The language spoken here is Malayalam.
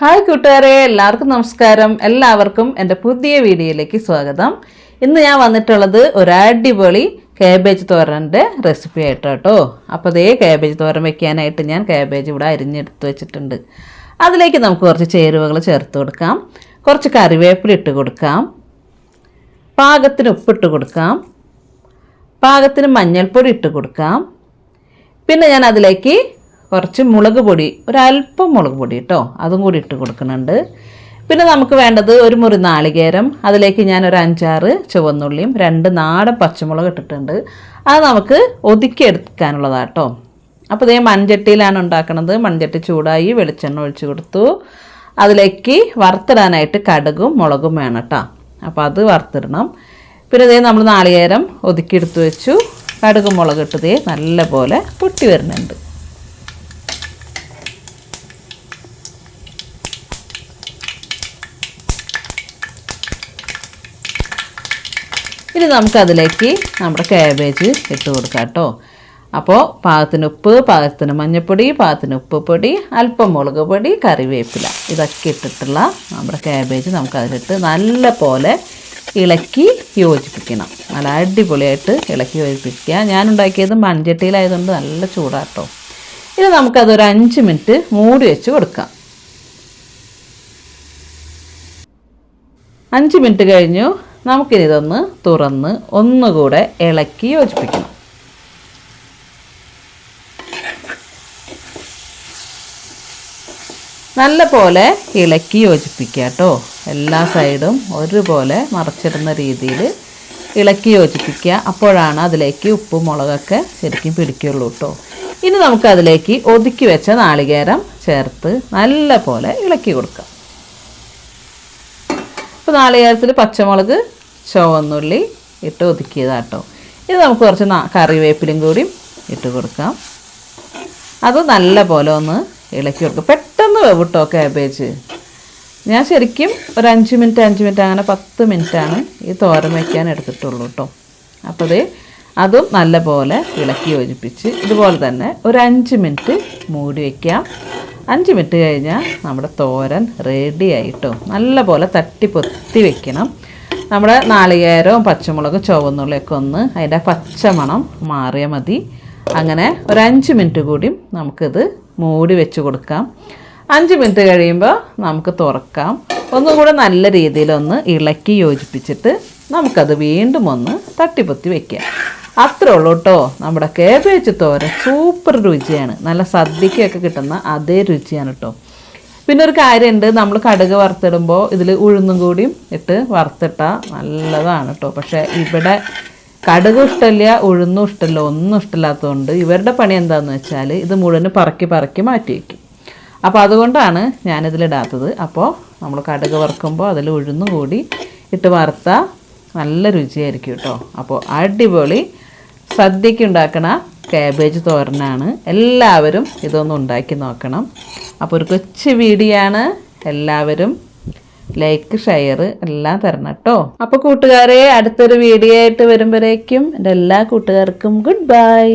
ഹായ് കൂട്ടുകാരെ എല്ലാവർക്കും നമസ്കാരം. എല്ലാവർക്കും എന്റെ പുതിയ വീഡിയോയിലേക്ക് സ്വാഗതം. ഇന്ന് ഞാൻ വന്നിട്ടുള്ളത് ഒരു അടിപൊളി കാബേജ് തോരന്റെ റെസിപ്പി ആയിട്ട് കേട്ടോ. അപ്പോൾ അതേ കാബേജ് തോരൻ വെക്കാനായിട്ട് ഞാൻ കാബേജ് ഇവിടെ അരിഞ്ഞെടുത്ത് വെച്ചിട്ടുണ്ട്. അതിലേക്ക് നമുക്ക് കുറച്ച് ചേരുവകൾ ചേർത്ത് കൊടുക്കാം. കുറച്ച് കറിവേപ്പില ഇട്ട് കൊടുക്കാം. പാകത്തിന് ഉപ്പിട്ട് കൊടുക്കാം. പാകത്തിന് മഞ്ഞൾപ്പൊടി ഇട്ട് കൊടുക്കാം. പിന്നെ ഞാൻ അതിലേക്ക് കുറച്ച് മുളക് പൊടി ഒരല്പം മുളക് പൊടി കേട്ടോ അതും കൂടി ഇട്ട് കൊടുക്കുന്നുണ്ട്. പിന്നെ നമുക്ക് വേണ്ടത് ഒരു മുറി നാളികേരം അതിലേക്ക് ഞാൻ ഒരു അഞ്ചാറ് ചുവന്നുള്ളിയും രണ്ട് നാടൻ പച്ചമുളക് ഇട്ടിട്ടുണ്ട്. അത് നമുക്ക് ഒതുക്കിയെടുക്കാനുള്ളതാണ് കേട്ടോ അപ്പോൾ ഇതേ മൺചട്ടിയിലാണ് ഉണ്ടാക്കുന്നത് മൺചട്ടി ചൂടായി വെളിച്ചെണ്ണ ഒഴിച്ചു കൊടുത്തു. അതിലേക്ക് വറുത്തിടാനായിട്ട് കടുകും മുളകും വേണം കേട്ടോ അപ്പോൾ അത് വറുത്തിടണം. പിന്നെ ഇതേ നമ്മൾ നാളികേരം ഒതുക്കിയെടുത്ത് വെച്ചു. കടുകും മുളക് ഇട്ടതേ നല്ല പോലെ പൊട്ടി വരുന്നുണ്ട്. ഇനി നമുക്കതിലേക്ക് നമ്മുടെ കാബേജ് ഇട്ട് കൊടുക്കാം കേട്ടോ. അപ്പോൾ പാകത്തിന് ഉപ്പ് പാകത്തിന് മഞ്ഞൾപ്പൊടി പാകത്തിന് ഉപ്പ് പൊടി അല്പം മുളക് പൊടി കറിവേപ്പില. ഇതൊക്കെ ഇട്ടിട്ടുള്ള നമ്മുടെ കാബേജ് നമുക്കതിലിട്ട് നല്ല പോലെ ഇളക്കി യോജിപ്പിക്കണം. നല്ല അടിപൊളിയായിട്ട് ഇളക്കി യോജിപ്പിക്കുക. ഞാൻ ഉണ്ടാക്കിയത് മൺചട്ടിയിലായതുകൊണ്ട് നല്ല ചൂടാട്ടോ ഇനി നമുക്കതൊരു അഞ്ച് മിനിറ്റ് മൂടി വെച്ച് കൊടുക്കാം. അഞ്ച് മിനിറ്റ് കഴിഞ്ഞു. നമുക്കിനി ഇതൊന്ന് തുറന്ന് ഒന്നുകൂടെ ഇളക്കി യോജിപ്പിക്കണം. നല്ല പോലെ ഇളക്കി യോജിപ്പിക്കുക കേട്ടോ. എല്ലാ സൈഡും ഒരുപോലെ മറച്ചിടുന്ന രീതിയിൽ ഇളക്കി യോജിപ്പിക്കുക. അപ്പോഴാണ് അതിലേക്ക് ഉപ്പും മുളകൊക്കെ ശരിക്കും പിടിക്കുള്ളൂ കേട്ടോ. ഇനി നമുക്കതിലേക്ക് ഒതുക്കി വെച്ച നാളികേരം ചേർത്ത് നല്ല പോലെ ഇളക്കി കൊടുക്കാം. ഇപ്പോൾ നാളികേരത്തിൽ പച്ചമുളക് ചുവന്നുള്ളി ഇട്ട് ഒതുക്കിയതാട്ടോ. ഇത് നമുക്ക് കുറച്ച് കറിവേപ്പിലും കൂടി ഇട്ട് കൊടുക്കാം. അത് നല്ല പോലെ ഒന്ന് ഇളക്കി കൊടുക്കുക പെട്ടെന്ന് വേവിട്ടോ കാബേജ് ഞാൻ ശരിക്കും ഒരു അഞ്ച് മിനിറ്റ് അഞ്ച് മിനിറ്റ് അങ്ങനെ പത്ത് മിനിറ്റാണ് ഈ തോരൻ വയ്ക്കാൻ എടുത്തിട്ടുള്ളൂ കേട്ടോ അപ്പോൾ അതേ അതും നല്ല പോലെ ഇളക്കി യോജിപ്പിച്ച് ഇതുപോലെ തന്നെ ഒരു അഞ്ച് മിനിറ്റ് മൂടി വയ്ക്കാം അഞ്ച് മിനിറ്റ് കഴിഞ്ഞാൽ നമ്മുടെ തോരൻ റെഡി ആയിട്ടോ? നല്ലപോലെ തട്ടി പൊത്തി വെക്കണം. നമ്മുടെ നാളികേരവും പച്ചമുളകും ചുവന്നുള്ളിയൊക്കെ ഒന്ന് അതിന്റെ പച്ചമണം മാറിയാൽ മതി. അങ്ങനെ ഒരു അഞ്ച് മിനിറ്റ് കൂടി നമുക്കിത് മൂടി വെച്ച് കൊടുക്കാം. അഞ്ച് മിനിറ്റ് കഴിയുമ്പോൾ നമുക്ക് തുറക്കാം. ഒന്നും കൂടെ നല്ല രീതിയിലൊന്ന് ഇളക്കി യോജിപ്പിച്ചിട്ട് നമുക്കത് വീണ്ടും ഒന്ന് തട്ടിപ്പൊത്തി വെക്കാം. അത്രേ ഉള്ളൂ കേട്ടോ. നമ്മുടെ കേബേജ് തോര സൂപ്പർ രുചിയാണ്. നല്ല സദ്യക്കൊക്കെ കിട്ടുന്ന അതേ രുചിയാണ് കേട്ടോ. പിന്നെ ഒരു കാര്യമുണ്ട് നമ്മൾ കടുക് വറുത്തിടുമ്പോൾ ഇതിൽ ഉഴുന്നും കൂടിയും ഇട്ട് വറുത്തിട്ടാൽ നല്ലതാണ് കേട്ടോ. പക്ഷേ ഇവിടെ കടുക് ഇഷ്ടമില്ല ഉഴുന്നും ഇഷ്ടമില്ല ഒന്നും ഇഷ്ടമില്ലാത്തതുകൊണ്ട് ഇവരുടെ പണി എന്താണെന്ന് വെച്ചാൽ ഇത് മുഴുവൻ പറക്കി പറക്കി മാറ്റി വയ്ക്കും അപ്പോൾ അതുകൊണ്ടാണ് ഞാനിതിലിടാത്തത് അപ്പോൾ നമ്മൾ കടുക് വറുക്കുമ്പോൾ അതിൽ ഉഴുന്നും കൂടി ഇട്ട് വറുത്താൽ നല്ല രുചിയായിരിക്കും കേട്ടോ. അപ്പോൾ അടിപൊളി സദ്യക്ക് ഉണ്ടാക്കണ കാബേജ് തോരനാണ്. എല്ലാവരും ഇതൊന്ന് ഉണ്ടാക്കി നോക്കണം. അപ്പോൾ ഒരു കൊച്ചു വീഡിയോ ആണ് എല്ലാവരും ലൈക്ക് ഷെയർ എല്ലാം തരണം കേട്ടോ അപ്പോൾ കൂട്ടുകാരെ അടുത്തൊരു വീഡിയോ ആയിട്ട് വരുമ്പോഴേക്കും എന്റെ എല്ലാ കൂട്ടുകാർക്കും ഗുഡ് ബൈ